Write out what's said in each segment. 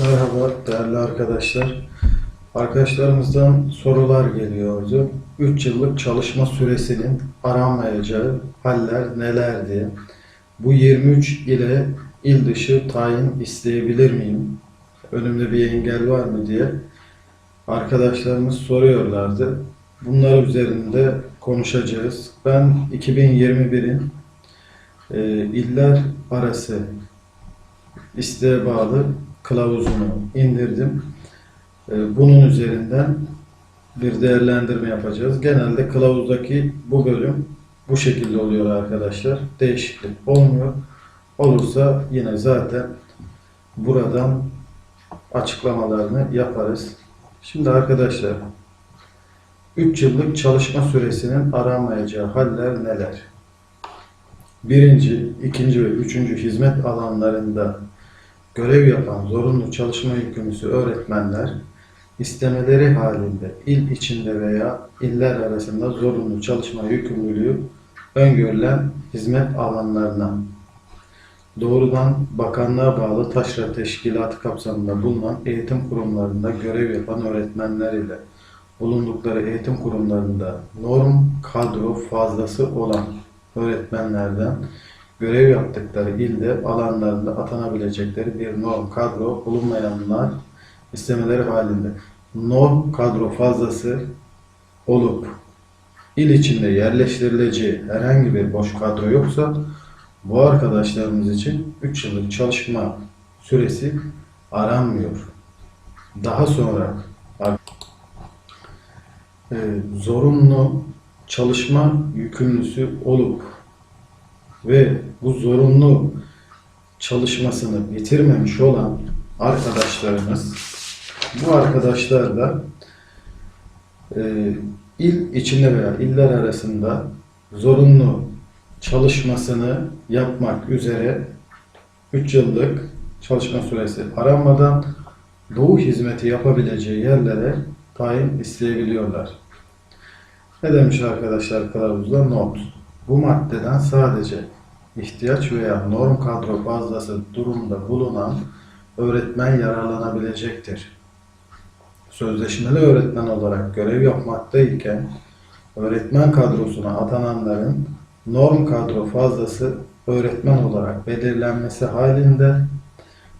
Merhaba değerli arkadaşlar. Arkadaşlarımızdan sorular geliyordu. 3 yıllık çalışma süresinin aranmayacağı haller neler diye. Bu 23 ile il dışı tayin isteyebilir miyim? Önümde bir engel var mı diye arkadaşlarımız soruyorlardı. Bunlar üzerinde konuşacağız. Ben 2021'in e, iller arası isteğe bağlı kılavuzunu indirdim. Ee, Bunun üzerinden bir değerlendirme yapacağız. Genelde kılavuzdaki bu bölüm bu şekilde oluyor arkadaşlar. Değişiklik olmuyor. Olursa yine zaten buradan açıklamalarını yaparız. Şimdi arkadaşlar 3 yıllık çalışma süresinin aranmayacağı haller neler? Birinci, ikinci ve üçüncü hizmet alanlarında görev yapan zorunlu çalışma yükümlüsü öğretmenler istemeleri halinde il içinde veya iller arasında zorunlu çalışma yükümlülüğü öngörülen hizmet alanlarına doğrudan bakanlığa bağlı taşra teşkilatı kapsamında bulunan eğitim kurumlarında görev yapan öğretmenler ile bulundukları eğitim kurumlarında norm kadro fazlası olan öğretmenlerden görev yaptıkları ilde alanlarında atanabilecekleri bir norm kadro bulunmayanlar istemeleri halinde norm kadro fazlası olup il içinde yerleştirileceği herhangi bir boş kadro yoksa bu arkadaşlarımız için 3 yıllık çalışma süresi aranmıyor. Daha sonra e, zorunlu çalışma yükümlüsü olup ve bu zorunlu çalışmasını bitirmemiş olan arkadaşlarımız bu arkadaşlar da e, il içinde veya iller arasında zorunlu çalışmasını yapmak üzere 3 yıllık çalışma süresi aranmadan doğu hizmeti yapabileceği yerlere tayin isteyebiliyorlar. Ne demiş arkadaşlar kılavuzda? Not. Bu maddeden sadece ihtiyaç veya norm kadro fazlası durumda bulunan öğretmen yararlanabilecektir. Sözleşmeli öğretmen olarak görev yapmaktayken öğretmen kadrosuna atananların norm kadro fazlası öğretmen olarak belirlenmesi halinde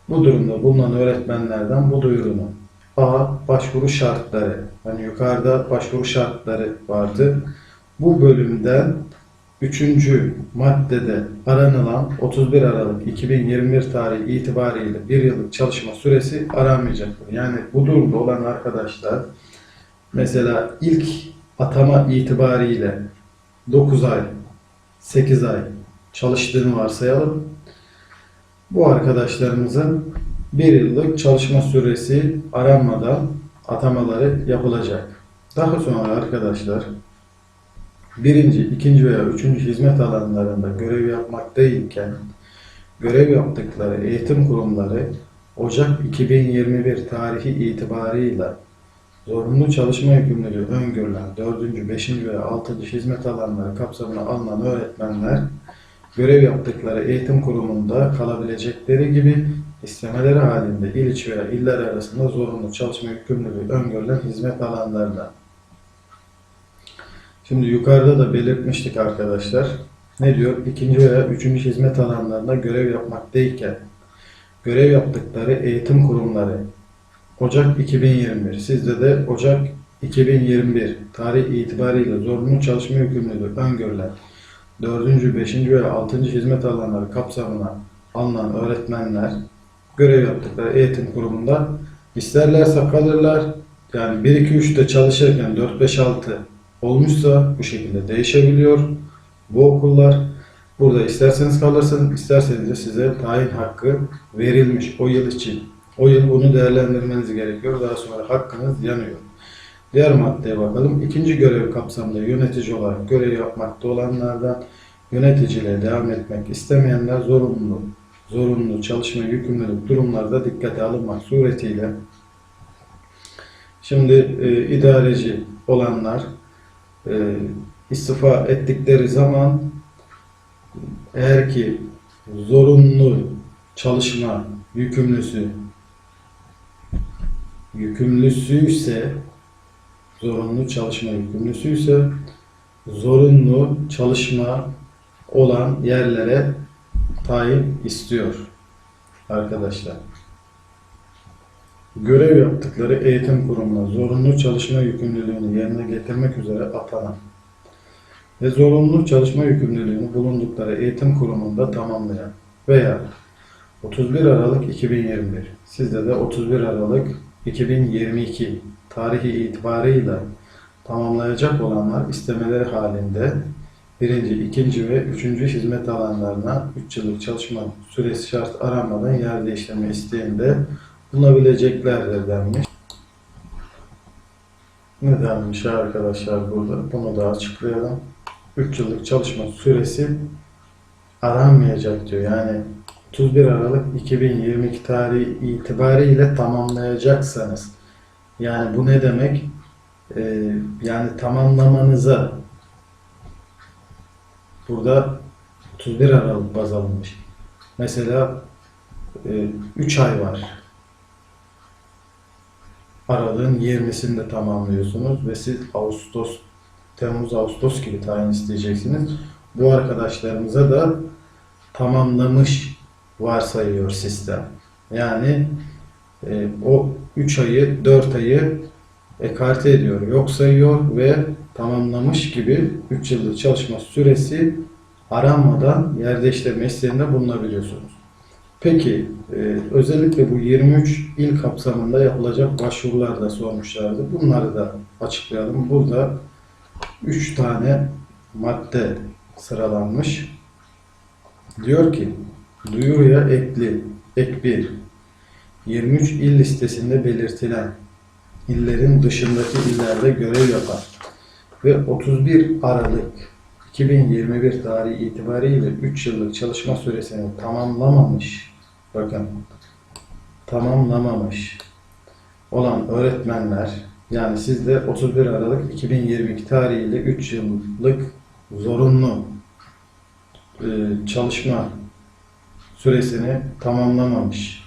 bu durumda bulunan öğretmenlerden bu duyurunu A. Başvuru şartları. Hani yukarıda başvuru şartları vardı. Bu bölümden Üçüncü maddede aranılan 31 Aralık 2021 tarihi itibariyle bir yıllık çalışma süresi aranmayacaktır. Yani bu durumda olan arkadaşlar mesela ilk atama itibariyle 9 ay, 8 ay çalıştığını varsayalım. Bu arkadaşlarımızın bir yıllık çalışma süresi aranmadan atamaları yapılacak. Daha sonra arkadaşlar birinci, ikinci veya üçüncü hizmet alanlarında görev yapmaktayken görev yaptıkları eğitim kurumları Ocak 2021 tarihi itibarıyla zorunlu çalışma yükümlülüğü öngörülen 4. 5. veya 6. hizmet alanları kapsamına alınan öğretmenler görev yaptıkları eğitim kurumunda kalabilecekleri gibi istemeleri halinde il içi veya iller arasında zorunlu çalışma yükümlülüğü öngörülen hizmet alanlarına Şimdi yukarıda da belirtmiştik arkadaşlar. Ne diyor? İkinci veya üçüncü hizmet alanlarında görev yapmaktayken görev yaptıkları eğitim kurumları Ocak 2021 sizde de Ocak 2021 tarih itibariyle zorunlu çalışma yükümlülüğü öngörülen 4. 5. veya 6. hizmet alanları kapsamına alınan öğretmenler görev yaptıkları eğitim kurumunda isterlerse kalırlar yani 1 2 3'te çalışırken 4 5 6 olmuşsa bu şekilde değişebiliyor. Bu okullar burada isterseniz kalırsınız, isterseniz de size tayin hakkı verilmiş o yıl için. O yıl bunu değerlendirmeniz gerekiyor. Daha sonra hakkınız yanıyor. Diğer maddeye bakalım. İkinci görev kapsamında yönetici olarak görev yapmakta olanlardan yöneticiliğe devam etmek istemeyenler zorunlu zorunlu çalışma yükümlülük durumlarda dikkate alınmak suretiyle şimdi e, idareci olanlar e, istifa ettikleri zaman eğer ki zorunlu çalışma yükümlüsü yükümlüsü ise zorunlu çalışma yükümlüsü ise zorunlu çalışma olan yerlere tayin istiyor arkadaşlar. Görev yaptıkları eğitim kurumuna zorunlu çalışma yükümlülüğünü yerine getirmek üzere atanan ve zorunlu çalışma yükümlülüğünü bulundukları eğitim kurumunda tamamlayan veya 31 Aralık 2021 sizde de 31 Aralık 2022 tarihi itibarıyla tamamlayacak olanlar istemeleri halinde birinci, ikinci ve üçüncü hizmet alanlarına 3 yıllık çalışma süresi şart aranmadan yer değiştirme isteğinde bulunabileceklerdir denmiş. Ne denmiş arkadaşlar burada? Bunu da açıklayalım. 3 yıllık çalışma süresi aranmayacak diyor. Yani 31 Aralık 2022 tarihi itibariyle tamamlayacaksanız yani bu ne demek? Ee, yani tamamlamanıza burada 31 Aralık baz alınmış. Mesela 3 ay var. Aralığın 20'sinde tamamlıyorsunuz ve siz Ağustos, Temmuz, Ağustos gibi tayin isteyeceksiniz. Bu arkadaşlarımıza da tamamlamış varsayıyor sistem. Yani e, o 3 ayı, 4 ayı ekarte ediyor, yok sayıyor ve tamamlamış gibi 3 yıllık çalışma süresi aranmadan yer değiştirme isteğinde bulunabiliyorsunuz. Peki, e, özellikle bu 23 il kapsamında yapılacak başvurular da sormuşlardı. Bunları da açıklayalım. Burada 3 tane madde sıralanmış. Diyor ki, duyuruya ekli, ek 1, 23 il listesinde belirtilen illerin dışındaki illerde görev yapan ve 31 Aralık 2021 tarihi itibariyle 3 yıllık çalışma süresini tamamlamamış, bakın tamamlamamış olan öğretmenler, yani sizde 31 Aralık 2022 tarihiyle 3 yıllık zorunlu e, çalışma süresini tamamlamamış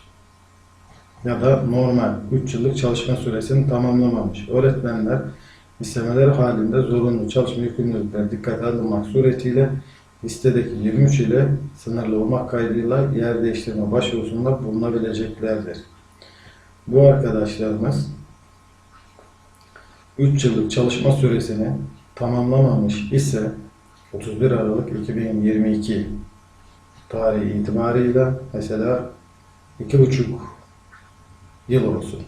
ya da normal 3 yıllık çalışma süresini tamamlamamış öğretmenler istemeler halinde zorunlu çalışma yükümlülükleri dikkate alınmak suretiyle listedeki 23 ile sınırlı olmak kaydıyla yer değiştirme başvurusunda bulunabileceklerdir. Bu arkadaşlarımız 3 yıllık çalışma süresini tamamlamamış ise 31 Aralık 2022 tarihi itibarıyla mesela 2,5 yıl olsun.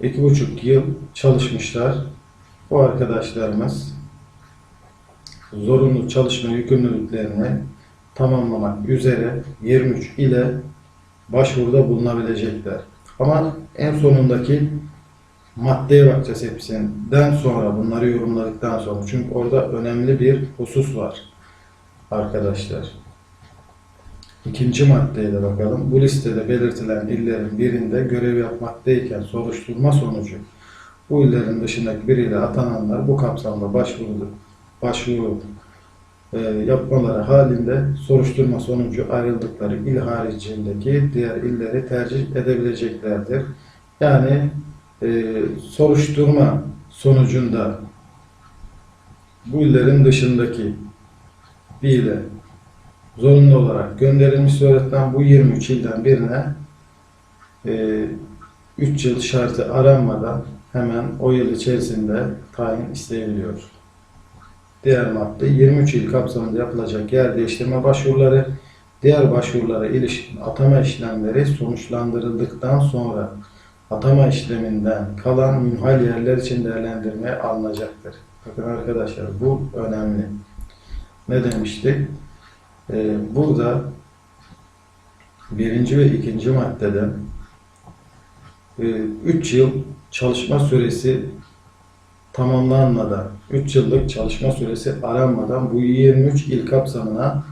2,5 yıl çalışmışlar. Bu arkadaşlarımız zorunlu çalışma yükümlülüklerini tamamlamak üzere 23 ile başvuruda bulunabilecekler. Ama en sonundaki maddeye bakacağız hepsinden sonra bunları yorumladıktan sonra. Çünkü orada önemli bir husus var arkadaşlar. İkinci maddeye de bakalım. Bu listede belirtilen illerin birinde görev yapmaktayken soruşturma sonucu bu illerin dışındaki biriyle atananlar bu kapsamda başvuru, başvuru e, yapmaları halinde soruşturma sonucu ayrıldıkları il haricindeki diğer illeri tercih edebileceklerdir. Yani e, soruşturma sonucunda bu illerin dışındaki bir ile zorunlu olarak gönderilmiş öğretmen bu 23 ilden birine e, 3 yıl şartı aranmadan hemen o yıl içerisinde tayin isteyebiliyor. Diğer madde 23 il kapsamında yapılacak yer değiştirme başvuruları diğer başvurulara ilişkin atama işlemleri sonuçlandırıldıktan sonra atama işleminden kalan münhal yerler için değerlendirmeye alınacaktır. Bakın arkadaşlar bu önemli. Ne demiştik? Ee, burada birinci ve ikinci maddede 3 yıl çalışma süresi tamamlanmadan, 3 yıllık çalışma süresi aranmadan bu 23 il kapsamına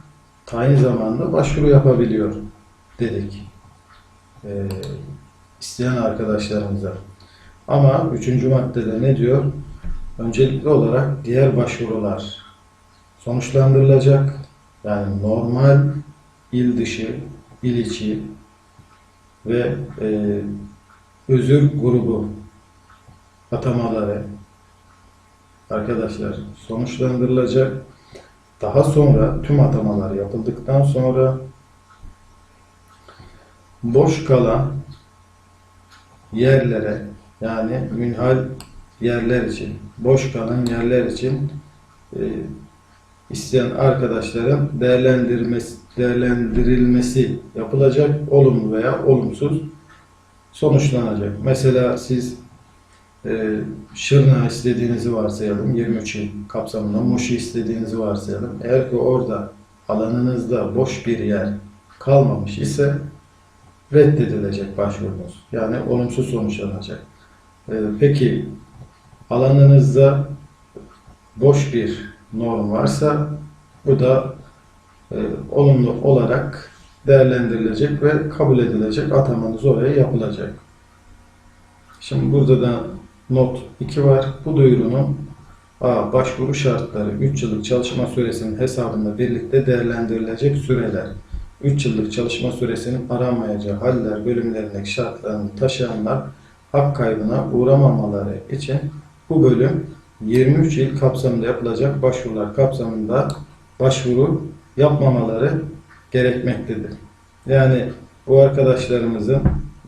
tayin zamanında başvuru yapabiliyor dedik. Ee, isteyen arkadaşlarımıza. Ama üçüncü maddede ne diyor? Öncelikli olarak diğer başvurular sonuçlandırılacak. Yani normal il dışı, il içi ve e, özür grubu atamaları arkadaşlar sonuçlandırılacak. Daha sonra tüm atamalar yapıldıktan sonra boş kalan yerlere yani münhal yerler için, boş kalan yerler için e, isteyen arkadaşların değerlendirmesi, değerlendirilmesi yapılacak. Olumlu veya olumsuz sonuçlanacak. Mesela siz Şırna istediğinizi varsayalım. 23 il kapsamında Muş'u istediğinizi varsayalım. Eğer ki orada alanınızda boş bir yer kalmamış ise reddedilecek başvurunuz. Yani olumsuz sonuçlanacak. E, peki alanınızda boş bir norm varsa bu da e, olumlu olarak değerlendirilecek ve kabul edilecek atamanız oraya yapılacak. Şimdi burada da not 2 var. Bu duyurunun A. Başvuru şartları 3 yıllık çalışma süresinin hesabında birlikte değerlendirilecek süreler 3 yıllık çalışma süresinin aranmayacağı haller bölümlerindeki şartlarını taşıyanlar hak kaybına uğramamaları için bu bölüm 23 yıl kapsamında yapılacak başvurular kapsamında başvuru yapmamaları gerekmektedir. Yani bu arkadaşlarımızın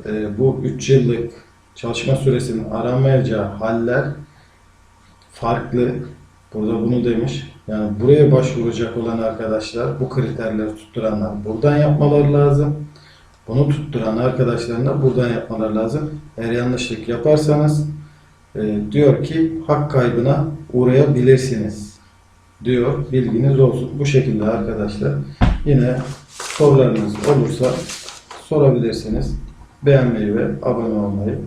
e, bu 3 yıllık çalışma süresinin aranmayacağı haller farklı. Burada bunu demiş. Yani buraya başvuracak olan arkadaşlar, bu kriterleri tutturanlar buradan yapmaları lazım. Bunu tutturan arkadaşların da buradan yapmaları lazım. Eğer yanlışlık yaparsanız e, diyor ki hak kaybına uğrayabilirsiniz diyor. Bilginiz olsun. Bu şekilde arkadaşlar. Yine sorularınız olursa sorabilirsiniz. Beğenmeyi ve abone olmayı